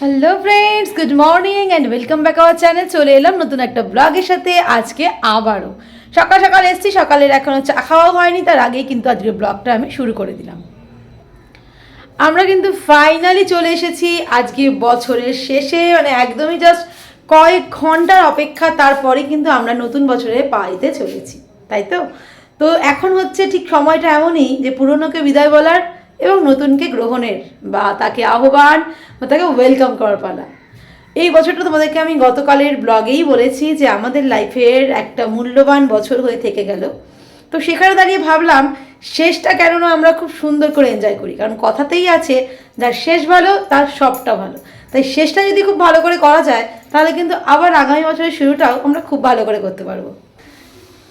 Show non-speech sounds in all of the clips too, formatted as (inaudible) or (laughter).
Hello friends good morning and welcome back our channel চলে এলাম নতুন একটা ব্লগের সাথে আজকে আবারও। সকাল সকাল এসেছি, সকালের এখনও চা খাওয়া হয়নি, তার আগেই কিন্তু আজকে ব্লগটা আমি শুরু করে দিলাম। আমরা কিন্তু ফাইনালি চলে এসেছি আজকে বছরের শেষে মানে একদমই জাস্ট কয়েক ঘণ্টার অপেক্ষা, তারপরে কিন্তু আমরা নতুন বছরে পা দিতে চলেছি, তাই তো? তো এখন হচ্ছে ঠিক সময়টা এমনই যে পুরনোকে বিদায় বলার এবং নতুনকে গ্রহণের বা তাকে আহ্বান বা তাকে ওয়েলকাম করার পালা। এই বছরটা তোমাদেরকে আমি গতকালের ব্লগেই বলেছি যে আমাদের লাইফের একটা মূল্যবান বছর হয়ে থেকে গেল। তো সেখানে দাঁড়িয়ে ভাবলাম, শেষটা কেননা আমরা খুব সুন্দর করে এনজয় করি? কারণ কথাতেই আছে, যার শেষ ভালো, তার সবটা ভালো। তাই শেষটা যদি খুব ভালো করে করা যায়, তাহলে কিন্তু আবার আগামী বছরের শুরুটাও আমরা খুব ভালো করে করতে পারব।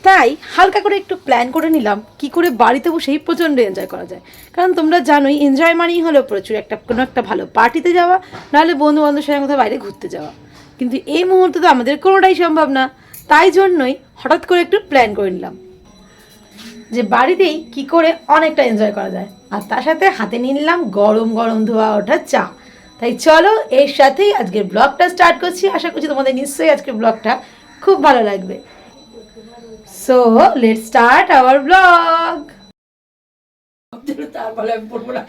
তাই হালকা করে একটু প্ল্যান করে নিলাম কি করে বাড়িতে বসেই প্রচণ্ড এনজয় করা যায়। কারণ তোমরা জানোই এনজয় মানেই হলো প্রচুর একটা, কোনো একটা ভালো পার্টিতে যাওয়া, নাহলে বন্ধু বান্ধবের সঙ্গে কোথাও বাইরে ঘুরতে যাওয়া। কিন্তু এই মুহূর্তে তো আমাদের কোনোটাই সম্ভব না। তাই জন্যই হঠাৎ করে একটু প্ল্যান করে নিলাম যে বাড়িতেই কি করে অনেকটা এনজয় করা যায়। আর তার সাথে হাতে নিয়ে নিলাম গরম গরম ধোয়া ওঠা চা। তাই চলো, এর সাথেই আজকের ব্লগটা স্টার্ট করছি। আশা করছি তোমাদের নিশ্চয়ই আজকের ব্লগটা খুব ভালো লাগবে। So let start our blog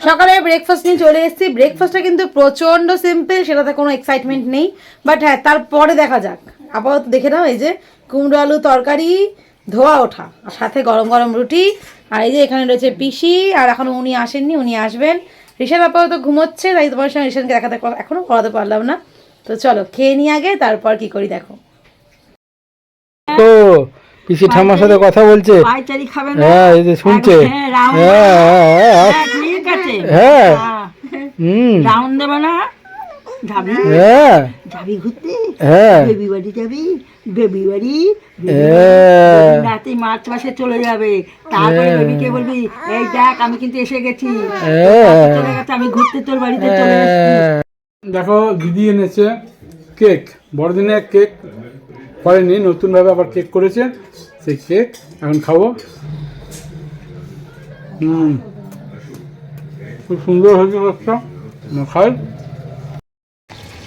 সকালে ব্রেকফাস্ট নিয়ে চলে এসেছি। ব্রেকফাস্টটা কিন্তু প্রচণ্ড সিম্পল সেটাতে কোনো এক্সাইটমেন্ট নেই। বাট হ্যাঁ তারপরে দেখা যাক। আপাতত দেখে নাও, এই যে কুমড়ো আলু তরকারি, ধোয়া ওঠা, আর সাথে গরম গরম রুটি। আর এই যে এখানে রয়েছে পিসি, আর এখনও উনি আসেননি, উনি আসবেন। ঋষান আপাতত ঘুমোচ্ছে, তাই তোমার সঙ্গে ঋষানকে দেখাতে পার- এখনও করাতে পারলাম না। তো চলো, খেয়ে নিয়ে আগে, তারপর কি করি দেখো। পিসি ঠাম্মার সাথে কথা বলছে। পাইচারি খাবে না? হ্যাঁ এই যে শুনছে। হ্যাঁ, হ্যাঁ হ্যাঁ, হ্যাঁ, ঠিক আছে হুম। রাউন্ড দেবে না? যাবি? হ্যাঁ। যাবি ঘুরতে? হ্যাঁ। বেবি বাড়ি যাবি? বেবি বাড়ি। রাতে মার্চ মাসে চলে যাবে। তারপরে। বেবিকে বলবি এই দেখ আমি কিন্তু এসে গেছি। চলে গেছে আমি ঘুরতে তোর বাড়িতে চলে দেখো দিদি এনেছে কেক। বড়দিনে কেক। করেনি, নতুনভাবে আবার কেক করেছে। সেই কেক এখন খাব। হুম। খুব সুন্দর হয়েছে কেকটা খাই।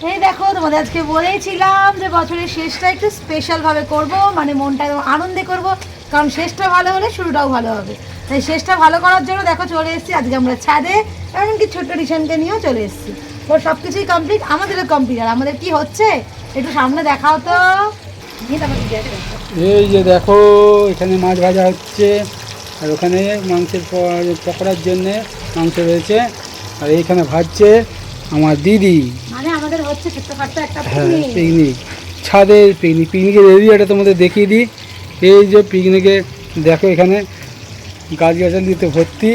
এই দেখো, তোমাদের আজকে বলেইছিলাম যে বছরের শেষটা একটু স্পেশাল ভাবে করব মানে মনটা আনন্দে করব, কারণ শেষটা ভালো হলে শুরুটাও ভালো হবে। তাই শেষটা ভালো করার জন্য দেখো চলে এসেছি, আজকে আমরা ছাদে, এমনকি ছোট্ট টিশনকে নিয়েও চলে এসেছি। ওর সব কিছুই কমপ্লিট আমাদেরও কমপ্লিট আর আমাদের কি হচ্ছে? একটু সামনে দেখাও তো। এই যে দেখো এখানে মাছ ভাজা হচ্ছে। আর ওখানে মাংসের পকোড়ার জন্যে মাংস রয়েছে। আর এইখানে ভাজছে আমার দিদি। মানে হ্যাঁ পিকনিক। ছাদের পিকনিক। পিকনিকের এরিয়াটা তোমাদের দেখিয়ে দিই। এই যে পিকনিকে দেখো এখানে গাছ গাছালিতে ভর্তি।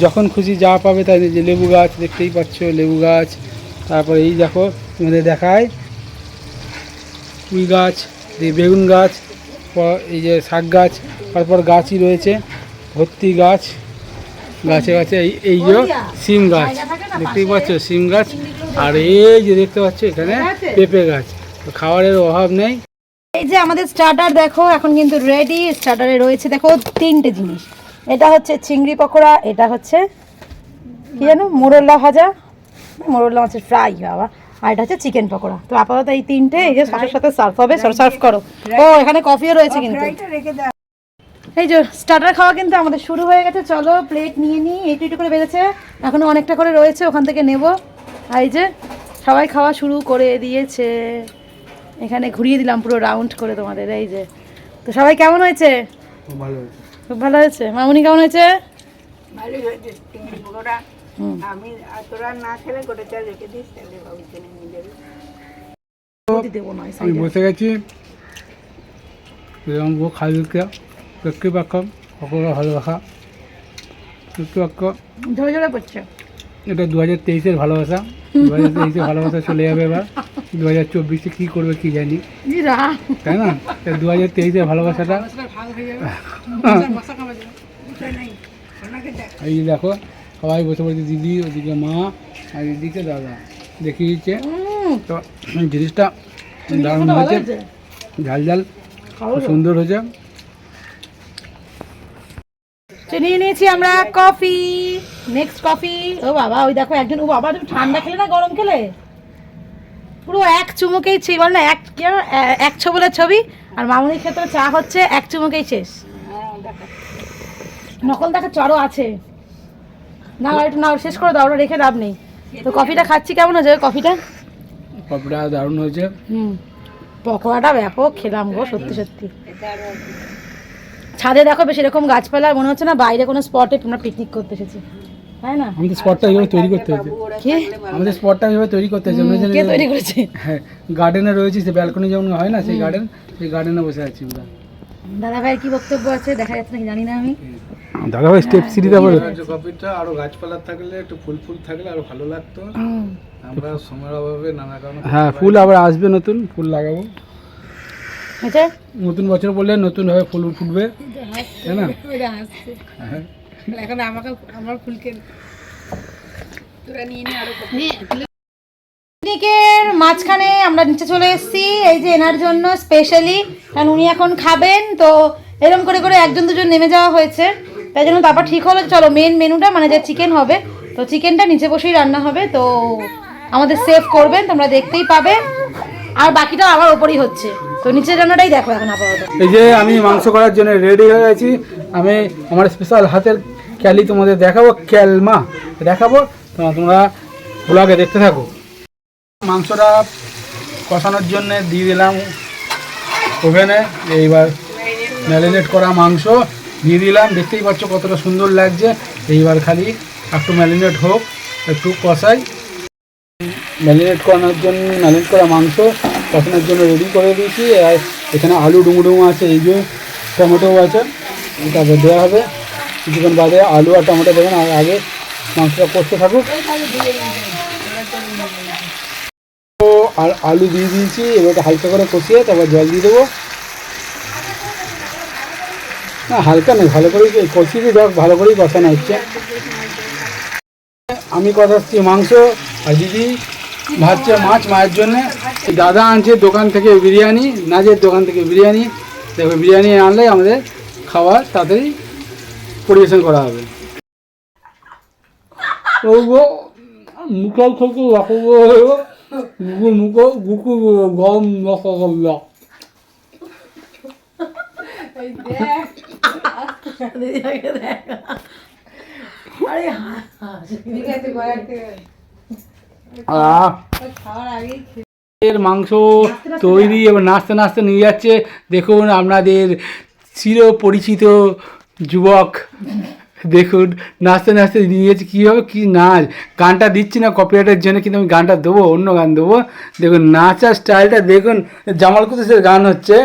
যখন খুশি যা পাবে তাই যে লেবু গাছ দেখতেই পাচ্ছ লেবু গাছ। তারপরে এই দেখো তোমাদের দেখায়। কুই গাছ। এই বেগুন গাছ এই যে শাক গাছ, তারপর গাছই রয়েছে, ভর্তি গাছ, গাছে গাছে এই এই যে সিম গাছ, দেখতেই পাচ্ছ সিম গাছ, আর এই যে দেখতে পাচ্ছ এখানে পেঁপে গাছ, খাবারের অভাব নেই। এই যে আমাদের স্টার্টার দেখো, এখন কিন্তু রেডি স্টার্টারে রয়েছে, দেখো তিনটে জিনিস। এটা হচ্ছে চিংড়ি পকোড়া, এটা হচ্ছে কি জানো, মোরল্লা ভাজা, মোরল্লা মাছের ফ্রাই বাবা। আর এটা হচ্ছে চিকেন পকোড়া। তো আপাতত এই তিনটে এই যে সসের সাথে সার্ভ হবে সার্ভ করো। ও এখানে কফিও রয়েছে কিন্তু। এই যে স্টার্টার খাওয়া কিন্তু আমাদের শুরু হয়ে গেছে। চলো প্লেট নিয়ে নিই এইটু একটু করে বেড়েছে। এখনও অনেকটা করে রয়েছে ওখান থেকে নেব। আর এই যে সবাই খাওয়া শুরু করে দিয়েছে। এখানে ঘুরিয়ে দিলাম পুরো রাউন্ড করে তোমাদের এই যে। তো সবাই কেমন হয়েছে? ভালো হয়েছে। খুব ভালো হয়েছে। মামুনি কেমন হয়েছে? ভালোই হয়েছে। আমি তোরা না খেলে গোটা চাল রেখে দিস তাহলে নিয়ে যাবি। আমি বসে গেছি। এরকম খালকে দেখতে পাক্কাম সকলে ভালোবাসা। ঝরে ঝরে পড়ছে। এটা দু হাজার তেইশের ভালোবাসা। দু হাজার তেইশের ভালোবাসা চলে যাবে এবার। দু হাজার চব্বিশে কী করবে কী জানি। তাই না? দু হাজার তেইশের ভালোবাসাটা। এই যে দেখো সবাই বসে বসে দিদি ওদিকে মা আর এদিকে দাদা। দেখিয়ে দিচ্ছে। তো জিনিসটা দারুণ হয়েছে। ঝাল ঝাল খুব সুন্দর হয়েছে। নিয়ে নিয়েছি আমরা কফি। Next coffee. ও বাবা ওই দেখো একজন ও বাবা তুমি ঠান্ডা খেলে না গরম খেলে? পুরো এক চুমুকেই ছি বল না এক এক ছবলের ছবি। আর মামুনির ক্ষেত্রে চা হচ্ছে এক চুমুকেই শেষ। হ্যাঁ নকল দেখা চড়ো আছে। না একটু না শেষ করে দাও রেখে লাভ নেই। তো কফিটা খাচ্ছি কেমন হয়েছে কফিটা? কপিটা দারুণ হয়েছে। হুম পকোড়াটা ব্যাপক খেলাম গো সত্যি সত্যি। ছাদে দেখো বেশ এরকম গাছপালা মনে হচ্ছে না বাইরে কোনো স্পটে তোমরা পিকনিক করতে এসেছি। তাই না? আমাদের স্পটটা এইভাবে তৈরি করতে হয়েছে। কে? আমাদের স্পটটা এইভাবে তৈরি করতে হয়েছে। আমরা কে তৈরি করেছে? গার্ডেনে রয়েছি সে ব্যালকনি যেমন হয় না সেই গার্ডেন সেই গার্ডেনে বসে আছি আমরা। দাদা ভাইয়ের কি বক্তব্য আছে? দেখা যাচ্ছে নাকি জানি না আমি। দাদা ভাই স্টেপ সিরিজ আবার কপিটা আরও গাছপালা থাকলে একটু ফুল ফুল থাকলে আরও ভালো লাগতো। আমরা সময়ের অভাবে নানা কারণে হ্যাঁ ফুল আবার আসবে নতুন ফুল লাগাবো। হয়েছে নতুন বছর বললে নতুন ভাবে ফুল ফুটবে। তাই না? হ্যাঁ। এখন আমাকে আমার ফুলকে তোরা নিয়ে নে আরও পিকনিকের মাঝখানে আমরা নিচে চলে এসেছি। এই যে এনার জন্য স্পেশালি কারণ উনি এখন খাবেন তো এরকম করে করে একজন দুজন নেমে যাওয়া হয়েছে। তাই জন্য তারপর ঠিক হলো, চলো মেন মেনুটা মানে যে চিকেন হবে, তো চিকেনটা নিচে বসেই রান্না হবে, তো আমাদের সেভ করবেন, তোমরা দেখতেই পাবে। আর বাকিটা আবার ওপরই হচ্ছে। তো নিচের রান্নাটাই দেখো এখন আপাতত। এই যে আমি মাংস করার জন্য রেডি হয়ে গেছি। আমি আমার স্পেশাল হাতের ক্যালি তোমাদের দেখাবো, ক্যালমা। দেখাবো তোমরা তোমরা ব্লগে দেখতে থাকো। মাংসটা কষানোর জন্য দিয়ে দিলাম ওভেনে। এইবার ম্যারিনেট করা মাংস। দিয়ে দিলাম। দেখতেই পাচ্ছ কতটা সুন্দর লাগছে। এইবার খালি একটু ম্যারিনেট হোক, একটু কষাই। ম্যারিনেট করানোর জন্য, ম্যারিনেট করা মাংস কষানোর জন্য রেডি করে দিয়েছি। আর এখানে আলু ডুমু ডুমু আছে, এই যে টমেটো আছে তারপর দেওয়া হবে। কিছুক্ষণ বাদে আলু আর টমেটো দেবেন, আর আগে মাংসটা কষতে থাকুক। আর আলু দিয়ে দিয়েছি, এবার হালকা করে কষিয়ে তারপর জল দিয়ে দেবো। না, হালকা নেই ভালো করেই কষিয়ে দেখ ভালো করেই কষানো হচ্ছে। আমি কথা কষাচ্ছি মাংস আর দিদি ভাজছে মাছ মায়ের জন্য। দাদা আনছে দোকান থেকে বিরিয়ানি, নাজের দোকান থেকে বিরিয়ানি। দেখো, বিরিয়ানি আনলে আমাদের খাবার তাড়াতাড়ি পরিবেশন করা হবে। মুখাল থেকে মুখো গম নকল্লা আরে খাওয়ার আগেই এর মাংস তৈরি এবার নাচতে নাচতে নিয়ে যাচ্ছে। দেখুন আপনাদের চির পরিচিত যুবক। দেখুন, নাচতে নাচতে নিয়ে যাচ্ছে। কীভাবে কী নাচ? গানটা দিচ্ছি না কপিরাইটের জন্য, কিন্তু আমি গানটা দেবো, অন্য গান দেবো। দেখুন, নাচার স্টাইলটা দেখুন জামাল কুতুসের গান হচ্ছে।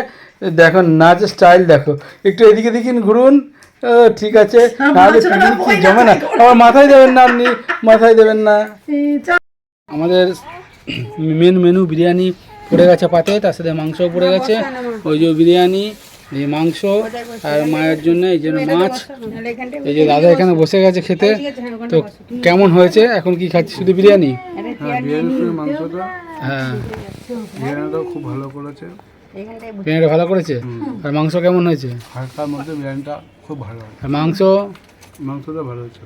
দেখুন নাচের স্টাইল দেখো। একটু এদিকে দেখিন ঘুরুন। ও, ঠিক আছে। নাহলে জমে না। আমার মাথায় দেবেন না আপনি মাথায় দেবেন না। আমাদের মেন মেনু বিরিয়ানি পড়ে গেছে পাতে তার সাথে মাংসও পড়ে গেছে। ওই যে বিরিয়ানি এই মাংস আর মায়ের জন্য এই যে মাছ এই যে দাদা এখানে বসে গেছে খেতে। তো কেমন হয়েছে? এখন কি খাচ্ছি শুধু বিরিয়ানি? হ্যাঁ বিরিয়ানির সঙ্গে মাংসটা। হ্যাঁ। বিরিয়ানিটাও খুব ভালো করেছে। বিরিয়ানিটা ভালো করেছে? আর মাংস কেমন হয়েছে? হালকার মধ্যে বিরিয়ানিটা খুব ভালো আর মাংস? মাংসটা ভালো হয়েছে।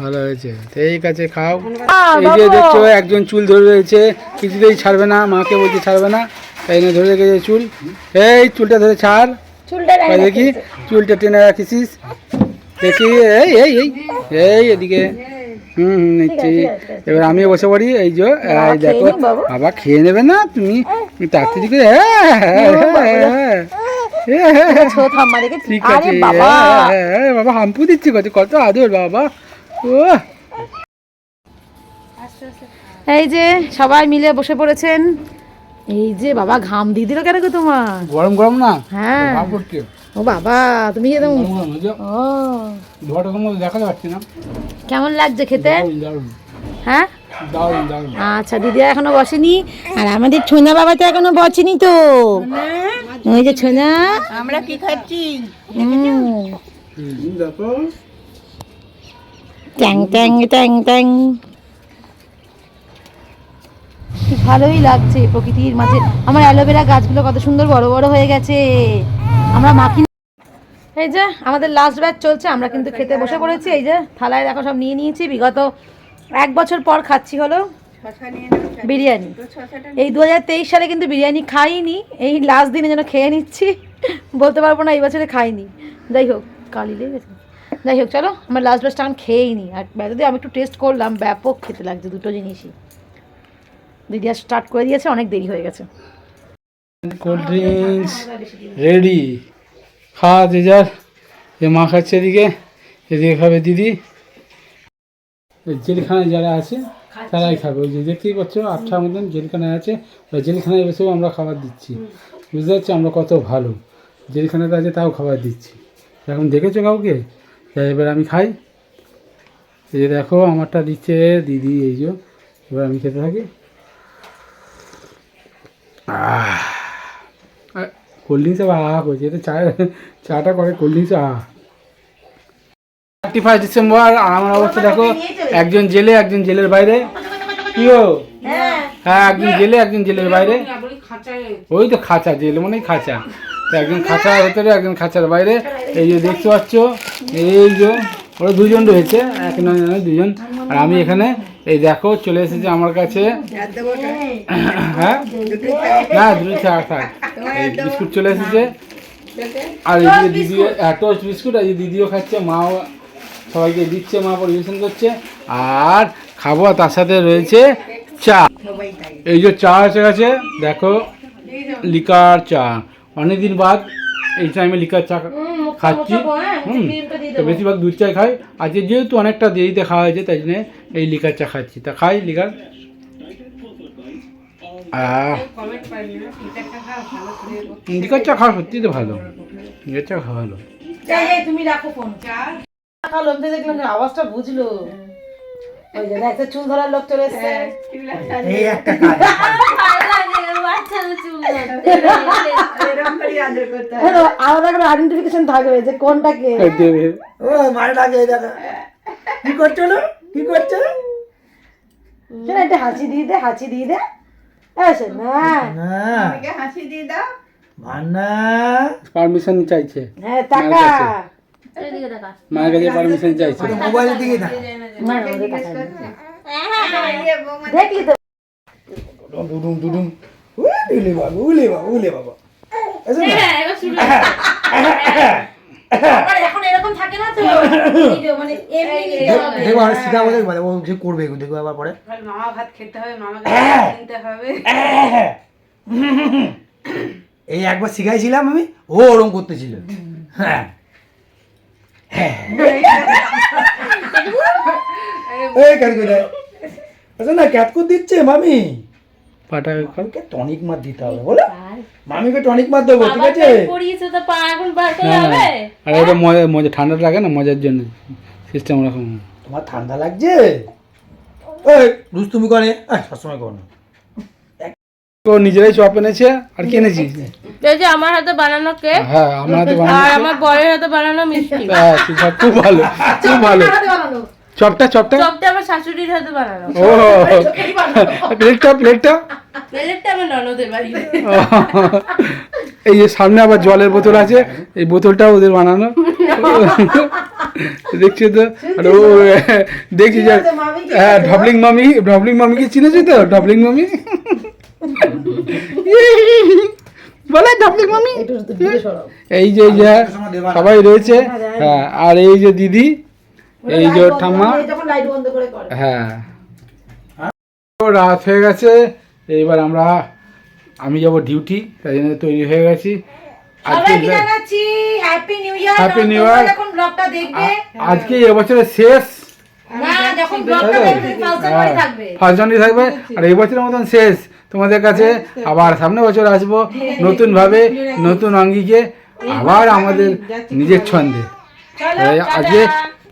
ভালো হয়েছে। ঠিক আছে খাও। এই যে দেখছ একজন চুল ধরে রয়েছে। কিছুতেই ছাড়বে না মাকে বলছে ছাড়বে না। তাই না ধরে রেখেছে চুল। এই চুলটা ধরে ছাড়। চুলটা দেখি চুলটা টেনে রাখিস দেখি এই এই এই। এই এদিকে। হুম হুম নিচ্ছি। এবার আমি বসে পড়ি এই যে দেখো বাবা। খেয়ে নেবে না তুমি? তাড়াতাড়ি করে হ্যাঁ, হ্যাঁ, হ্যাঁ, ঠিক আছে বাবা। হাম্পু দিচ্ছি কত কত আদর বাবা। ও এই যে সবাই মিলে বসে পড়েছেন। এই যে বাবা ঘাম দিয়ে দিল কেন গো তোমার? গরম গরম না? হ্যাঁ। ও বাবা তুমি একদম ও। ধোয়াটা তোমার দেখা যাচ্ছে না। কেমন লাগছে খেতে? হ্যাঁ? আচ্ছা দিদি এখনও বসেনি আর আমাদের ছোনা বাবা তো এখনও বসেনি তো। ওই যে ছোনা। আমরা কি খাচ্ছি? ট্যাং ট্যাং ট্যাং ট্যাং। কি ভালোই লাগছে প্রকৃতির মাঝে। আমার অ্যালোভেরা গাছগুলো কত সুন্দর বড় বড় হয়ে গেছে। আমরা মাখি এই যে, আমাদের লাস্ট ব্যাচ চলছে, আমরা কিন্তু খেতে বসে পড়েছি। এই যে, থালায় দেখো সব নিয়ে নিয়েছি। বিগত এক বছর পর খাচ্ছি হলো। বিরিয়ানি। এই দু হাজার তেইশ সালে কিন্তু বিরিয়ানি খাইনি। এই লাস্ট দিনে যেন খেয়ে নিচ্ছি, বলতে পারব না, এই বছরে খাইনি। যাই হোক, কালি যাই হোক, চলো, আমার লাস্ট ব্যাচটা এখন খেয়েই নি। আর যদি আমি একটু টেস্ট করলাম, ব্যাপক খেতে লাগছে দুটো জিনিসই। দিদি স্টার্ট করে দিয়েছে, অনেক দেরি হয়ে গেছে। Cold drinks, ready. খাওয়া যে যার, যে মা খাচ্ছে এদিকে এদিকে খাবে দিদি। জেলখানায় যারা আছে, তারাই খাবে। ওই যে দেখতেই পাচ্ছ, আটটা মতন জেলখানায় আছে। ওই জেলখানায় বসেও আমরা খাবার দিচ্ছি। বুঝতে পারছি? আমরা কত ভালো। জেলখানাতে আছে, তাও খাবার দিচ্ছি। এখন দেখেছ কাউকে? তাই এবার আমি খাই। এই যে দেখো, আমারটা দিচ্ছে দিদি, এই যে। এবার আমি খেতে থাকি। আহ। কোল্ড ড্রিঙ্কস আবার আহা করছে। এটা চা, চাটা করে কোল্ড ড্রিঙ্কস আহা থার্টি ফার্স্ট ডিসেম্বর আমার অবস্থা দেখো, একজন জেলে, একজন জেলের বাইরে। কি গো? হ্যাঁ একজন জেলে, একজন জেলের বাইরে। ওই তো খাঁচা, জেল মানেই খাঁচা। একজন খাঁচার ভেতরে, একজন খাঁচার বাইরে। এই যে দেখতে পাচ্ছ, এই যে ওরা দুজন রয়েছে, এক নয়, দুজন। আর আমি এখানে এই দেখো, চলে এসেছে আমার কাছে। হ্যাঁ? দুটো থাক এই বিস্কুট চলে এসেছে। আর দিদি টোস্ট বিস্কুট আর দিদিও খাচ্ছে, মাও সবাইকে দিচ্ছে, মা পরিবেশন করছে। আর খাব তার সাথে রয়েছে চা। এই যে চা এসে গেছে, দেখো, লিকার চা। অনেকদিন বাদ এই টাইমে লিকার চা খাচ্ছি। হুম। তো বেশিরভাগ দুধ চা খাই। আজকে যেহেতু অনেকটা দেরিতে খাওয়া হয়েছে তাই জন্য এই লিকার চা খাচ্ছি। তা খাই লিকার লিকার চা খাওয়া সত্যিই তো ভালো। লিকার চা খাওয়া ভালো। তুমি রাখো ফোন দেখলাম আওয়াজটা বুঝলো। ওই যে দেখতে চুল ধরার লোক চলে এসছে। হ্যালো, আলাদা করে আইডেন্টিফিকেশন থাকবে যে কোনটা কে? দেবে শোন, একটা হাসি দিয়ে দে হাসি দিয়ে দে। এসে না। আমাকে হাসি দিয়ে দাও। পারমিশন চাইছে। হ্যাঁ টাকা। মায়ের কাছে। পারমিশন চাইছে। না, আমাদের টাকা নেই। ইয়ে দেখলি তো? এরকম থাকে না তো? (laughs) এই যে মানে এমনি নিতে হবে। দেখো আর শিখাবো দেখো ও করবে দেখো আবার পরে। মামা ভাত খেতে হবে মামাকে কিনতে হবে। এই একবার শিখাইছিলাম আমি ও ওরম করতেছিল। হ্যাঁ। (laughs) এই করে আচ্ছা না ক্যাট করে দিচ্ছে মামি। পাটা টনিক মার দিতে হবে বলো। মামিকে টনিক মার দেবো ঠিক আছে? হ্যাঁ আর এটা মজা মজা ঠান্ডা লাগে না মজার জন্য। সিস্টেম ওরকম। তোমার ঠান্ডা লাগছে? এই দুষ্টুমি করে। সবসময় করো না। তো নিজেরাই চপ এনেছে আর কি এনেছি এই যে আমার হাতে বানানো কেক হ্যাঁ আমার হাতে আর বানানো আমার বরের হাতে বানানো মিষ্টি। হ্যাঁ, খুব ভালো খুব ভালো। চপটা চপটা? চপটা আমার শাশুড়ির হাতে বানানো। ও প্লেটটা প্লেটটা? প্লেটটা আমার ননদের বাড়ি এই যে সামনে আবার জলের বোতল আছে এই বোতলটা ওদের বানানো। দেখছি তো? আর ও দেখছি যে হ্যাঁ ডবলিং মামি ডবলিং মামিকে চিনেছি তো? ডবলিং মামি? বলে ডবলিং মামি। এই যে সবাই রয়েছে। হ্যাঁ আর এই যে দিদি এই যে ঠাম্মা? যখন লাইট বন্ধ করে করে। হ্যাঁ। তো রাত হয়ে গেছে এইবার আমরা আমি যাব ডিউটি তাই জন্য তৈরি হয়ে গেছি। আজকে এবছরের শেষ। না যখন ব্লগটা ফার্স্ট জানুয়ারি থাকবে। ফার্স্ট জানুয়ারি থাকবে আর এই বছরের মতন শেষ। তোমাদের কাছে আবার সামনে বছর আসব নতুন ভাবে নতুন অঙ্গিকে আবার আমাদের নিজের ছন্দে। আজকে